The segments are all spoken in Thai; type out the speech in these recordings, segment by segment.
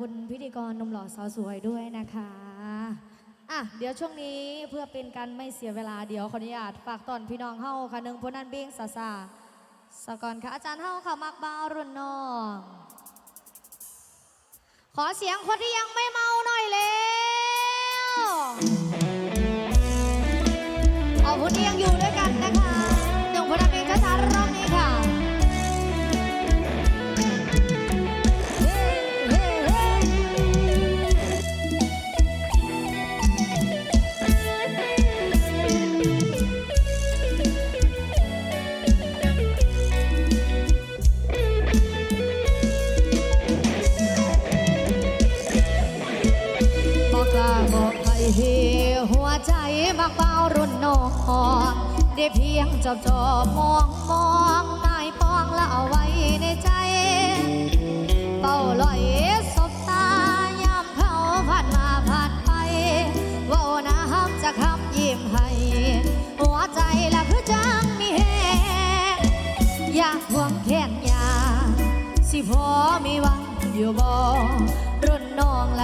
คุณพิธีกรนมหล่อสาวสวยด้วยนะคะอะเดี๋ยวช่วงนี้เพื่อเป็นการไม่เสียเวลาเดี๋ยวขออนุญาตฝากตอนพี่น้องเฮาค่ะหนึ่งพนันเบ้งสาสาสกอนค่ะอาจารย์เฮาค่ะมักบารุ่นน้องขอเสียงคนที่ยังไม่เมาหน่อยเร็วเอาคนที่ยังอยู่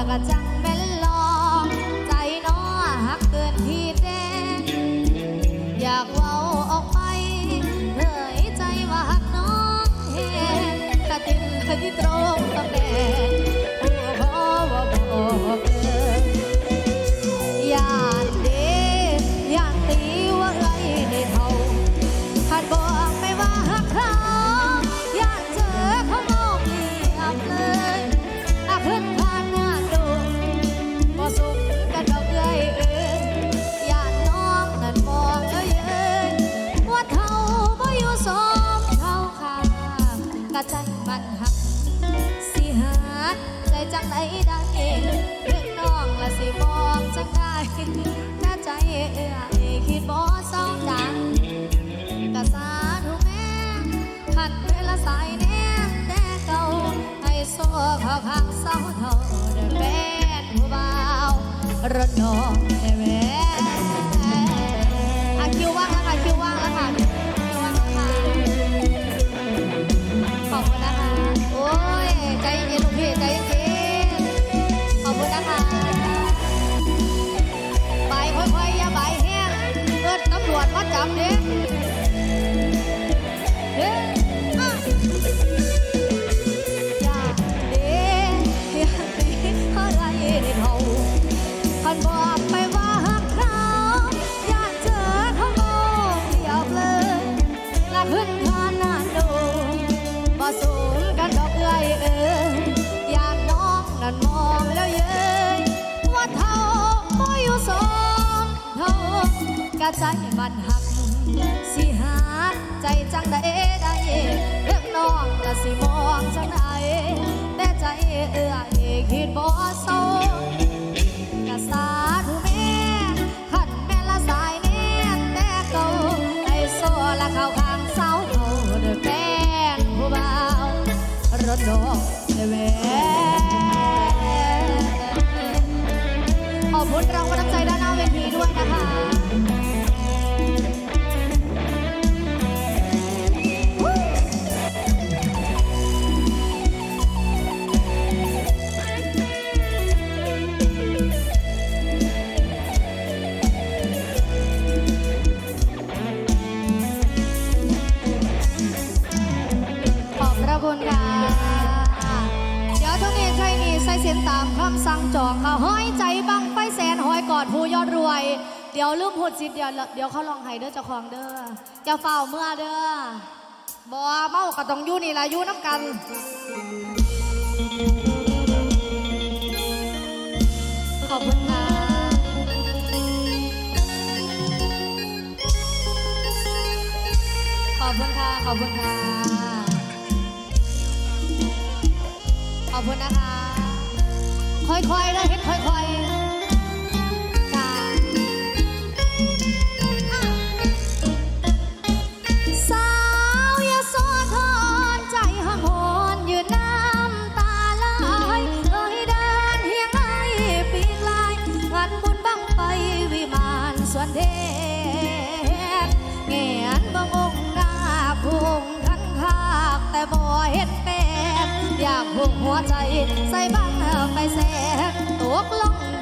i Ragazza. รถน้องแหว เดี๋ยวลืมพูดสิเดี๋ยวเดี๋ยวเขาลองหายเด้อเจ้าของเด้อเจ้าเฝ้าเมื่อเด้อบอเมาก็ต้องยู่นี่ละยู่น้ำกันขอบคุณค่ะขอบคุณค่ะขอบคุณค่ะขอบคุณนะคะค่อยๆเลยเห็นค่อยๆ ใส่บ้าไฟแสงตกลง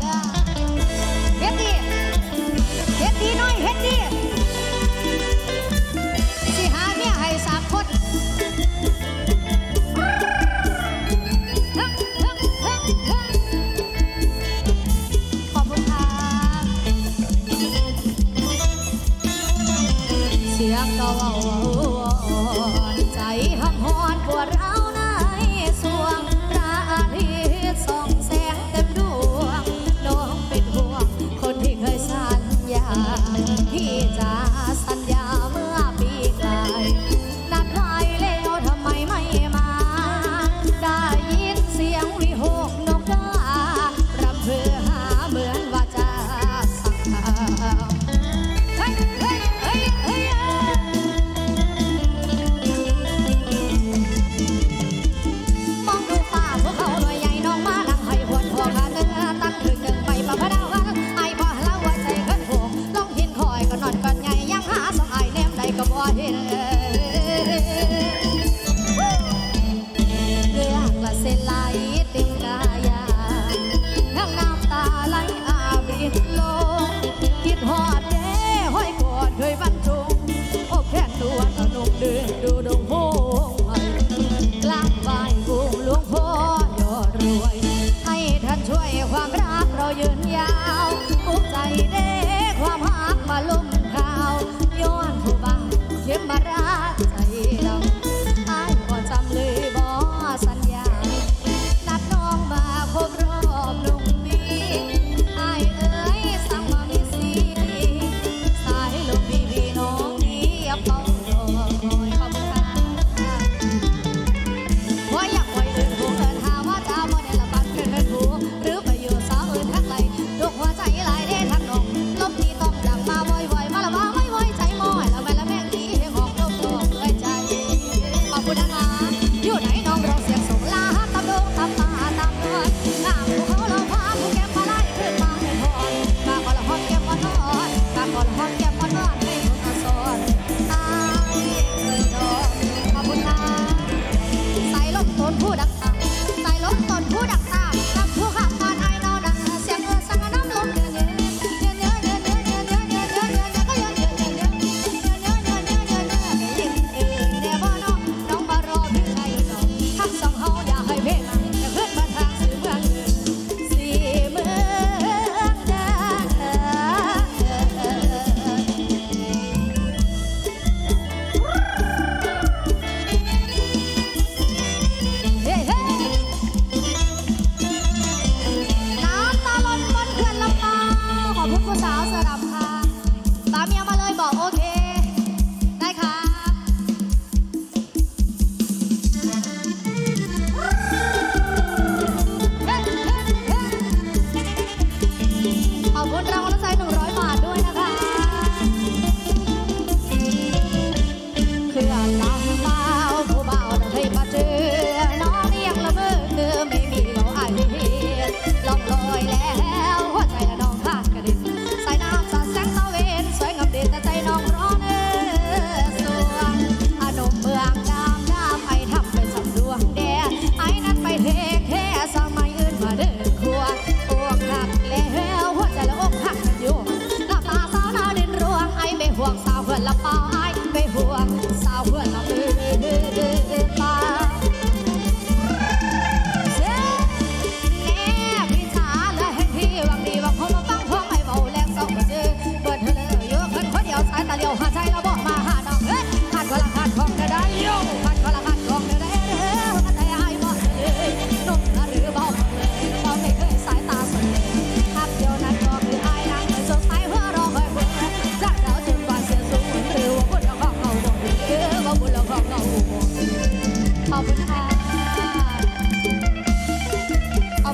เด้อเฮ็ดดีเฮ็ดดีน้อยเฮ็ดดีสิหาเมียให้สามคนขอบคุณค่ะเสียงก็เว้าอ่ใจห้ำหอนปวดร้าว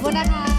ขอบคุณนะคะ